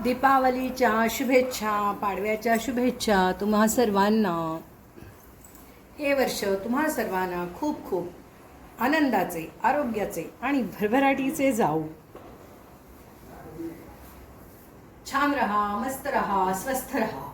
दीपावलीच्या शुभेच्छा पाडव्याच्या शुभेच्छा तुम्हा सर्वांना. हे वर्ष तुम्हा सर्वांना खूप खूप आनंदाचे आरोग्याचे आणि भरभराटीचे जाऊ. छान रहा मस्त रहा स्वस्थ रहा.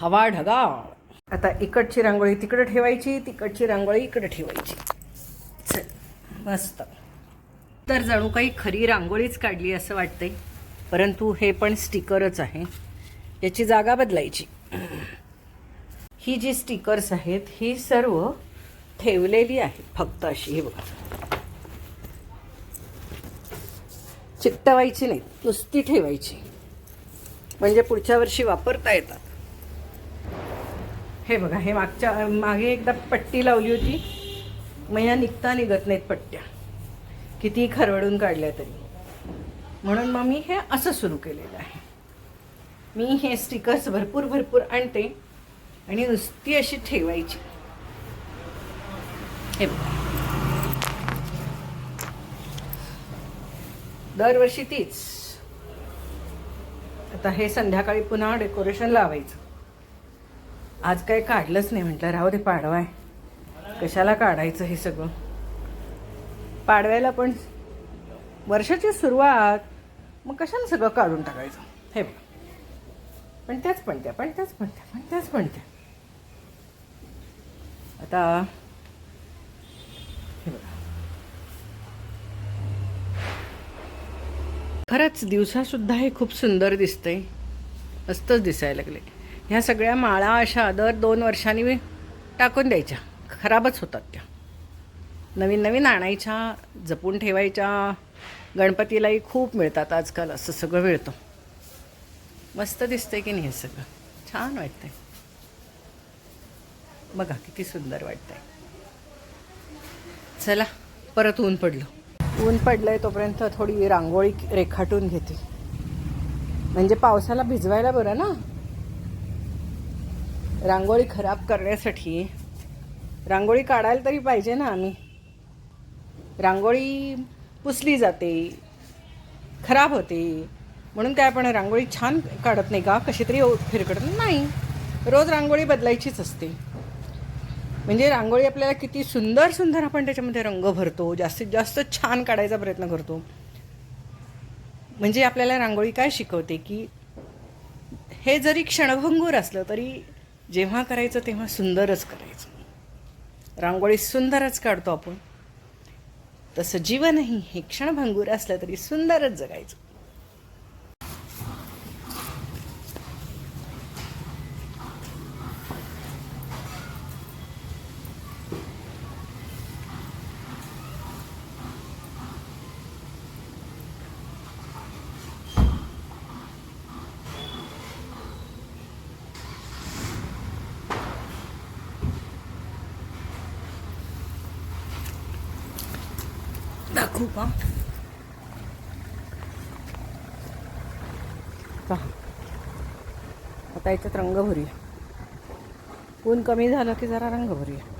हवा ढगाळ. आता इकडची रांगोळी तिकडे ठेवायची तिकडची रांगोळी इकडे ठेवायची. चल मस्त. तर जणू काही खरी रांगोळीच काढली असं वाटतंय परंतु हे पण स्टिकरच आहे. याची जागा बदलायची. ही जी स्टिकर्स आहेत ही सर्व ठेवलेली आहेत फक्त अशी हे बघा. चिकटवायची नाही नुसती ठेवायची. म्हणजे पुढच्या वर्षी वापरता येतात. हे बघा हे मागच्या मागे एकदा पट्टी लावली होती. मग या निघता निघत नाहीत पट्ट्या. किती खरवडून काढल्या तरी. म्हणून मग मी हे असं सुरू केलेलं आहे. मी हे स्टिकर्स भरपूर भरपूर आणते आणि नुसती अशी ठेवायची. हे बघा. दरवर्षी तीच. आता हे संध्याकाळी पुन्हा डेकोरेशन लावायचं. आज काही काढलंच नाही म्हटलं. राहू दे पाडवाय कशाला काढायचं हे सगळं? पाडव्याला पण वर्षाची सुरुवात. मग कशाला सगळं काढून टाकायचं? हे बघ. पण त्याच पण त्या पण त्याच पण त्या पण त्याच पण त्या. आता हे बघा. खरंच दिवसासुद्धा हे खूप सुंदर दिसतंय. मस्तच दिसायला लागले ह्या सगळ्या माळा अशा दर दोन वर्षांनी टाकून द्यायच्या. खराबच होतात त्या. नवीन नवीन आणायच्या जपून ठेवायच्या. गणपतीलाही खूप मिळतात आजकाल असं सगळं मिळतं. मस्त दिसतंय की नाही हे सगळं? छान वाटतंय. बघा किती सुंदर वाटतंय. चला परत ऊन पडलं. ऊन पडलंय तोपर्यंत थोडी रांगोळी रेखाटून घेते. म्हणजे पावसाला भिजवायला बरं ना? रांगोळी खराब करण्यासाठी रांगोळी काढायला तरी पाहिजे ना आम्ही. रांगोळी पुसली जाते खराब होते. म्हणून काय आपण रांगोळी छान काढत नाही का? कशी तरी फिरकडत नाही. रोज रांगोळी बदलायचीच असते. म्हणजे रांगोळी आपल्याला किती सुंदर सुंदर आपण त्याच्यामध्ये रंग भरतो जास्तीत जास्त छान काढायचा प्रयत्न करतो. म्हणजे आपल्याला रांगोळी काय शिकवते की हे जरी क्षणभंगूर असलं तरी जेव्हा करायचं तेव्हा सुंदरच करायचं. रांगोळी सुंदरच काढतो आपण. तसं जीवनही हे क्षणभंगूर असलं तरी सुंदरच जगायचं. दाखवू का आता याच्यात रंग भरूया. ऊन कमी झालं की जरा रंग भरूया.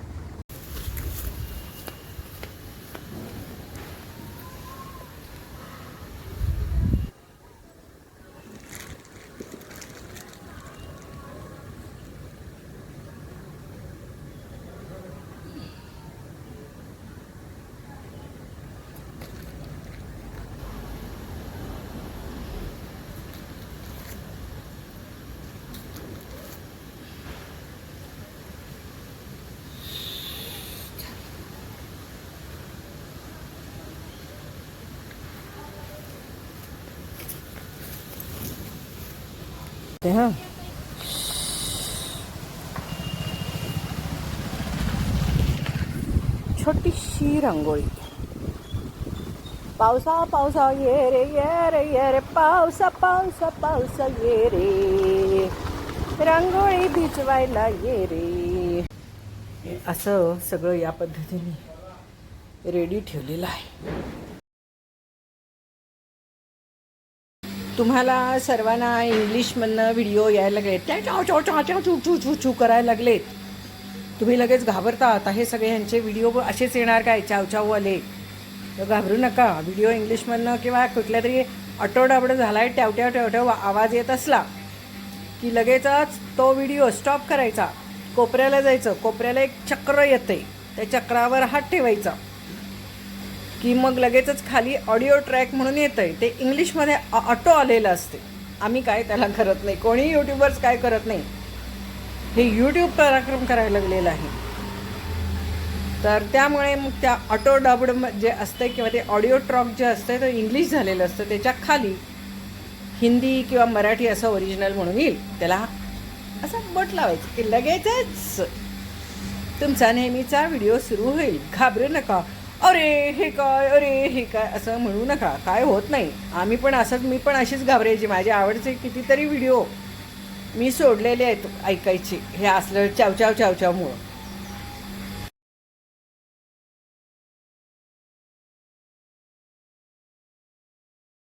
ते हां. छोटीशी रांगोळी. पावसा पावसा ये रे ये रे ये रे. पावसा पावसा पावसा ये रे. रांगोळी भिजवायला ये रे. असं सगळं या पद्धतीने रेडी ठेवलेलं आहे. तुम्हाला सर्वांना इंग्लिशमधनं व्हिडिओ यायला लागलेत. त्या चाव चाव चाव चाव चू चू चू चू करायला लागलेत. तुम्ही लगेच घाबरता. आता हे सगळे ह्यांचे व्हिडिओ असेच येणार काय? चाव चाववाले तर घाबरू नका. व्हिडिओ इंग्लिशमधनं किंवा कुठल्या तरी अटोडाबड झाला आहे टॅवट्याव टॅवट्याव आवाज येत असला की लगेचच तो व्हिडिओ स्टॉप करायचा. कोपऱ्याला जायचं. कोपऱ्याला एक चक्र येते. त्या चक्रावर हात ठेवायचा. की मग लगेचच खाली ऑडिओ ट्रॅक म्हणून येतं आहे ते इंग्लिशमध्ये ऑटो आलेलं असते. आम्ही काय त्याला करत नाही. कोणी यूट्यूबर्स काय करत नाही. हे यूट्यूब पराक्रम करायला लागलेलं आहे. तर त्यामुळे मग त्या ऑटो डबड जे असतं किंवा ते ऑडिओ ट्रॉक जे असतं ते इंग्लिश झालेलं असतं. त्याच्याखाली हिंदी किंवा मराठी असं ओरिजिनल म्हणून येईल. त्याला असं बट लावायचं की लगेचच तुमचा नेहमीचा व्हिडिओ सुरू होईल. घाबरू नका. अरे हे काय अरे हे काय? असं म्हणू नका. काय होत नाही. आम्ही पण असंच मी पण अशीच घाबरायची. माझ्या आवडचे कितीतरी व्हिडिओ मी सोडलेले आहेत ऐकायचे. हे असलं चावचाव चाव